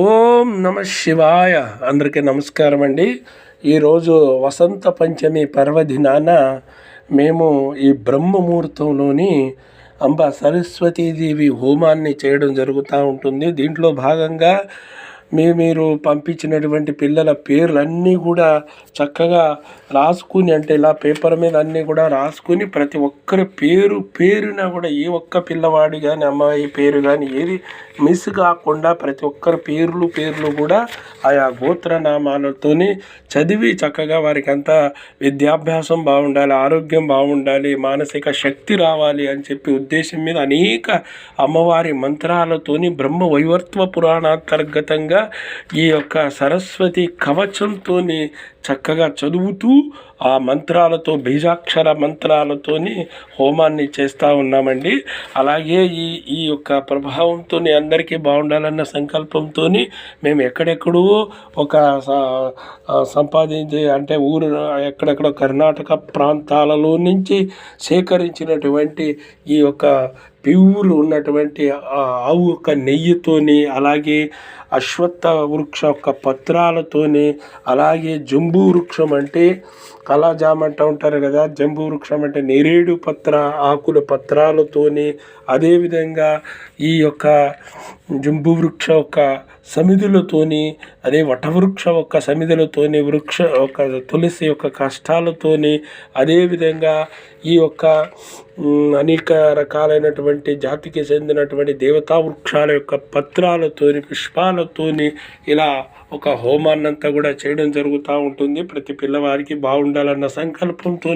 ఓం నమ శివాయ. అందరికీ నమస్కారం అండి. ఈరోజు వసంత పంచమి పర్వదినాన మేము ఈ బ్రహ్మముహూర్తంలోని అంబ సరస్వతీదేవి హోమాన్ని చేయడం జరుగుతూ ఉంటుంది. దీంట్లో భాగంగా మీ మీరు పంపించినటువంటి పిల్లల పేర్లన్నీ కూడా చక్కగా రాసుకుని అంటే ఇలా పేపర్ మీద అన్నీ కూడా రాసుకుని ప్రతి ఒక్కరి పేరు పేరున కూడా ఏ ఒక్క పిల్లవాడి కానీ అమ్మాయి పేరు కానీ ఏది మిస్ కాకుండా ప్రతి ఒక్కరి పేర్లు పేర్లు కూడా ఆయా గోత్రనామాలతోనే చదివి చక్కగా వారికి అంతా విద్యాభ్యాసం బాగుండాలి ఆరోగ్యం బాగుండాలి మానసిక శక్తి రావాలి అని చెప్పి ఉద్దేశం మీద అనేక అమ్మవారి మంత్రాలతోని బ్రహ్మ వైవర్త్వ పురాణాంతర్గతంగా ఈ యొక్క సరస్వతి కవచంతో చక్కగా చదువుతూ ఆ మంత్రాలతో బీజాక్షర మంత్రాలతోని హోమాన్ని చేస్తూ ఉన్నామండి. అలాగే ఈ ఈ యొక్క ప్రభావంతో అందరికీ బాగుండాలన్న సంకల్పంతో మేము ఎక్కడెక్కడో ఒక సంపాదించి అంటే ఊరు ఎక్కడెక్కడ కర్ణాటక ప్రాంతాలలో నుంచి సేకరించినటువంటి ఈ యొక్క ప్యూర్ ఉన్నటువంటి ఆవు యొక్క నెయ్యితోని అలాగే అశ్వత్థ వృక్ష యొక్క పత్రాలతోని అలాగే జంబూ వృక్షం అంటే కళాజామ్ అంటూ ఉంటారు కదా జంబూ వృక్షం అంటే నేరేడు పత్ర ఆకుల పత్రాలతోని అదేవిధంగా ఈ యొక్క జంబు వృక్ష యొక్క సమిధులతోని అదే వటవృక్ష యొక్క సమిధులతోని వృక్ష ఒక తులసి యొక్క కష్టాలతోని అదేవిధంగా ఈ యొక్క అనేక రకాలైనటువంటి జాతికి చెందినటువంటి దేవతా వృక్షాల యొక్క పత్రాలతోని పుష్పాలతోని ఇలా ఒక హోమాన్నంతా కూడా చేయడం జరుగుతూ ఉంటుంది. ప్రతి పిల్లవారికి బాగుండాలన్న సంకల్పంతో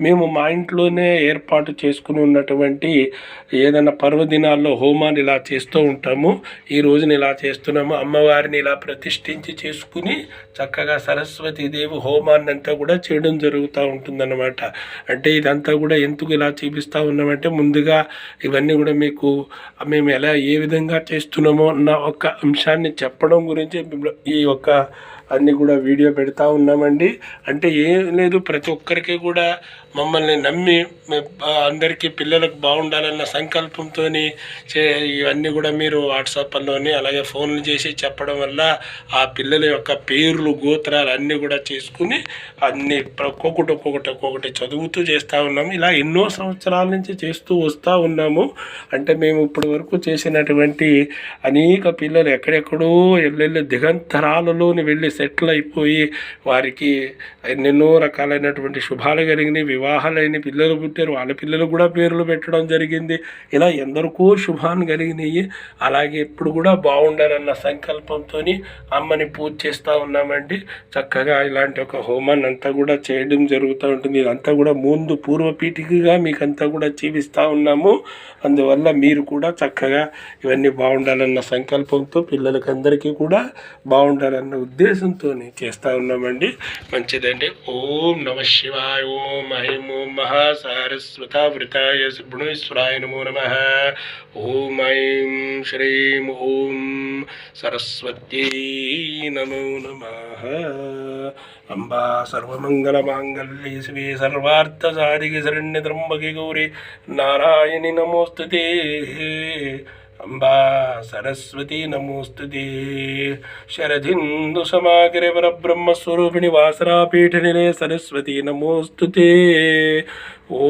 మేము మా ఇంట్లోనే ఏర్పాటు చేసుకుని ఉన్నటువంటి ఏదైనా పర్వదినాల్లో హోమాన్ని ఇలా చేస్తూ ఉంటాము. ఈ రోజున ఇలా చేస్తున్నాము. అమ్మవారిని ఇలా ప్రతిష్ఠించి చేసుకుని చక్కగా సరస్వతీదేవి హోమాన్ని అంతా కూడా చేయడం జరుగుతూ ఉంటుందన్నమాట. అంటే ఇదంతా కూడా ఎందుకు ఇలా చూపిస్తూ ఉన్నామంటే ముందుగా ఇవన్నీ కూడా మీకు మేము ఎలా ఏ విధంగా చేస్తున్నామో అన్న ఒక అంశాన్ని చెప్పడం గురించి ఈ యొక్క అన్నీ కూడా వీడియో పెడతా ఉన్నామండి. అంటే ఏం లేదు ప్రతి ఒక్కరికి కూడా మమ్మల్ని నమ్మి అందరికీ పిల్లలకు బాగుండాలన్న సంకల్పంతో చే ఇవన్నీ కూడా మీరు వాట్సాప్లోని అలాగే ఫోన్లు చేసి చెప్పడం వల్ల ఆ పిల్లల యొక్క పేర్లు గోత్రాలు అన్నీ కూడా చేసుకుని అన్ని ఒక్కొక్కటి ఒక్కొక్కటి ఒక్కొక్కటి చదువుతూ చేస్తూ ఉన్నాము. ఇలా ఎన్నో సంవత్సరాల నుంచి చేస్తూ వస్తూ ఉన్నాము. అంటే మేము ఇప్పటి వరకు చేసినటువంటి అనేక పిల్లలు ఎక్కడెక్కడో ఎల్లెళ్ళి దిగంతరాలలోని వెళ్ళి సెటిల్ అయిపోయి వారికి ఎన్నెన్నో రకాలైనటువంటి శుభాలు కలిగినాయి వివాహాలైన పిల్లలు పుట్టారు వాళ్ళ పిల్లలు కూడా పేర్లు పెట్టడం జరిగింది. ఇలా ఎందరికో శుభాన్ని కలిగినాయి. అలా అలాగే ఇప్పుడు కూడా బాగుండాలన్న సంకల్పంతో అమ్మని పూజ చేస్తూ ఉన్నామండి. చక్కగా ఇలాంటి ఒక హోమాన్ని అంతా కూడా చేయడం జరుగుతూ ఉంటుంది. ఇదంతా కూడా ముందు పూర్వపీఠికగా మీకంతా కూడా చూపిస్తూ ఉన్నాము. అందువల్ల మీరు కూడా చక్కగా ఇవన్నీ బాగుండాలన్న సంకల్పంతో పిల్లలకి అందరికీ కూడా బాగుండాలన్న ఉద్దేశంతో చేస్తూ ఉన్నామండి. మంచిదండి. ఓం నమ శివాయ ఓం ఐం ఓం మహాసారస్వతావృతాయ సుగుణేశ్వరాయ నమో నమ. ఓం ఐం శ్రీ హ్రీం ఓం సరస్వత్యై నమో నమ. అంబా సర్వమంగళమాంగళ్యే శివే సర్వార్థసాధికి శరణ్యత్రంబకి గౌరీ నారాయణి నమోస్తు అంబా సరస్వతి నమోస్తు శరదిందు సమాగిరి పరబ్రహ్మస్వరూపిణి వాసరాపీఠ నిలే సరస్వతి నమోస్తు ఓ